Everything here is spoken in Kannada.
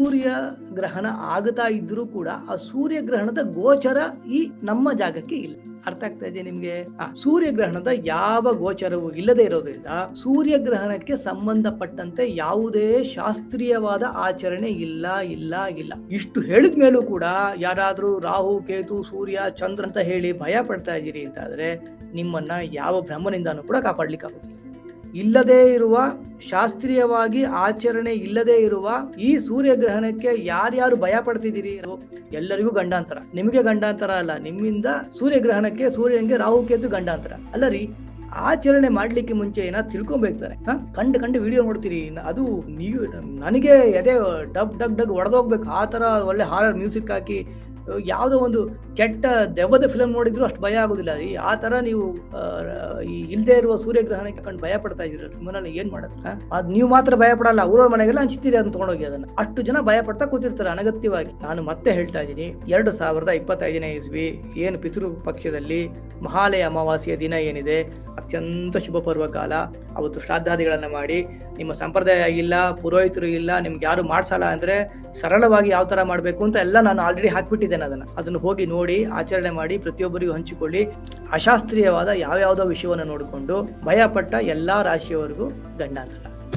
ಸೂರ್ಯ ಗ್ರಹಣ ಆಗ್ತಾ ಇದ್ರೂ ಕೂಡ ಆ ಸೂರ್ಯ ಗ್ರಹಣದ ಗೋಚರ ಈ ನಮ್ಮ ಜಾಗಕ್ಕೆ ಇಲ್ಲ. ಅರ್ಥ ಆಗ್ತಾ ಇದೆ ನಿಮ್ಗೆ? ಸೂರ್ಯ ಗ್ರಹಣದ ಯಾವ ಗೋಚರವೂ ಇಲ್ಲದೆ ಇರೋದ್ರಿಂದ ಸೂರ್ಯ ಗ್ರಹಣಕ್ಕೆ ಸಂಬಂಧಪಟ್ಟಂತೆ ಯಾವುದೇ ಶಾಸ್ತ್ರೀಯವಾದ ಆಚರಣೆ ಇಲ್ಲ ಇಲ್ಲ ಇಲ್ಲ. ಇಷ್ಟು ಹೇಳಿದ ಮೇಲೂ ಕೂಡ ಯಾರಾದ್ರೂ ರಾಹು, ಕೇತು, ಸೂರ್ಯ, ಚಂದ್ರ ಅಂತ ಹೇಳಿ ಭಯ ಪಡ್ತಾ ಇದ್ದೀರಿ ಅಂತಾದ್ರೆ ನಿಮ್ಮನ್ನ ಯಾವ ಭ್ರಮನಿಂದಾನು ಕೂಡ ಕಾಪಾಡ್ಲಿಕ್ಕೆ ಆಗುದಿಲ್ಲ ಇಲ್ಲದೇ ಇರುವ, ಶಾಸ್ತ್ರೀಯವಾಗಿ ಆಚರಣೆ ಇಲ್ಲದೆ ಇರುವ ಈ ಸೂರ್ಯ ಗ್ರಹಣಕ್ಕೆ ಯಾರ್ಯಾರು ಭಯ ಪಡ್ತಿದ್ದೀರಿ ಎಲ್ಲರಿಗೂ ಗಂಡಾಂತರ. ನಿಮಗೆ ಗಂಡಾಂತರ ಅಲ್ಲ, ನಿಮ್ಮಿಂದ ಸೂರ್ಯ ಗ್ರಹಣಕ್ಕೆ ಸೂರ್ಯನಿಗೆ ರಾಹುಕೇತು ಗಂಡಾಂತರ. ಅಲ್ಲ ರೀ, ಆಚರಣೆ ಮಾಡ್ಲಿಕ್ಕೆ ಮುಂಚೆ ಏನಾದ್ರು ತಿಳ್ಕೊಬೇಕಾರೆ ಕಂಡು ಕಂಡು ವಿಡಿಯೋ ನೋಡ್ತೀರಿ. ಅದು ನೀವು, ನನಗೆ ಎದೆ ಡಬ್ ಡಗ್ ಡಗ್ ಒಡೆದೋಗ್ಬೇಕು. ಆ ತರ ಒಳ್ಳೆ ಹಾರರ್ ಮ್ಯೂಸಿಕ್ ಹಾಕಿ ಯಾವುದೋ ಒಂದು ಕೆಟ್ಟ ದೆವ್ವದ ಫಿಲಮ್ ನೋಡಿದ್ರು ಅಷ್ಟು ಭಯ ಆಗೋದಿಲ್ಲ. ರೀ ಆ ತರ ನೀವು ಈ ಇಲ್ದೇ ಇರುವ ಸೂರ್ಯಗ್ರಹಣಕ್ಕೆ ಕಂಡು ಭಯ ಪಡ್ತಾ ಇದ್ದೀರ? ನಿಮ್ಮನ್ನ ಏನ್ ಮಾಡೋದು? ಹಾ? ಅದ್ ನೀವು ಮಾತ್ರ ಭಯ ಪಡಲ್ಲ ಊರ ಮನೆಗೆಲ್ಲ ಹಂಚ್ತೀರಿ ಅದನ್ನ ತಗೊಂಡೋಗಿ ಅದನ್ನ. ಅಷ್ಟು ಜನ ಭಯ ಪಡ್ತಾ ಕೂತಿರ್ತಾರೆ ಅನಗತ್ಯವಾಗಿ. ನಾನು ಮತ್ತೆ ಹೇಳ್ತಾ ಇದ್ದೀನಿ ಎರಡು ಸಾವಿರದ ಇಪ್ಪತ್ತೈದನೇ ಇಸ್ವಿ ಏನು ಪಿತೃ ಪಕ್ಷದಲ್ಲಿ ಮಹಾಲಯ ಅಮಾವಾಸ್ಯೆಯ ದಿನ ಏನಿದೆ ಅತ್ಯಂತ ಶುಭ ಪರ್ವ ಕಾಲ. ಅವತ್ತು ಶ್ರಾದ್ದಾದಿಗಳನ್ನ ಮಾಡಿ ನಿಮ್ಮ ಸಂಪ್ರದಾಯ ಇಲ್ಲ ಪುರೋಹಿತರು ಇಲ್ಲ ನಿಮ್ಗೆ ಯಾರು ಮಾಡ್ಸಲ್ಲ ಅಂದ್ರೆ ಸರಳವಾಗಿ ಯಾವ ತರ ಮಾಡಬೇಕು ಅಂತ ಎಲ್ಲ ನಾನು ಆಲ್ರೆಡಿ ಹಾಕ್ಬಿಟ್ಟಿದ್ದೇನೆ. ಅದನ್ನ. ಅದನ್ನು ಹೋಗಿ ನೋಡಿ, ಆಚರಣೆ ಮಾಡಿ ಪ್ರತಿಯೊಬ್ಬರಿಗೂ ಹಂಚಿಕೊಳ್ಳಿ. ಅಶಾಸ್ತ್ರೀಯವಾದ ಯಾವ್ಯಾವುದೋ ವಿಷಯವನ್ನು ನೋಡಿಕೊಂಡು ಭಯಪಟ್ಟ ಎಲ್ಲಾ ರಾಶಿಯವರೆಗೂ ಗಂಡಾಂತರ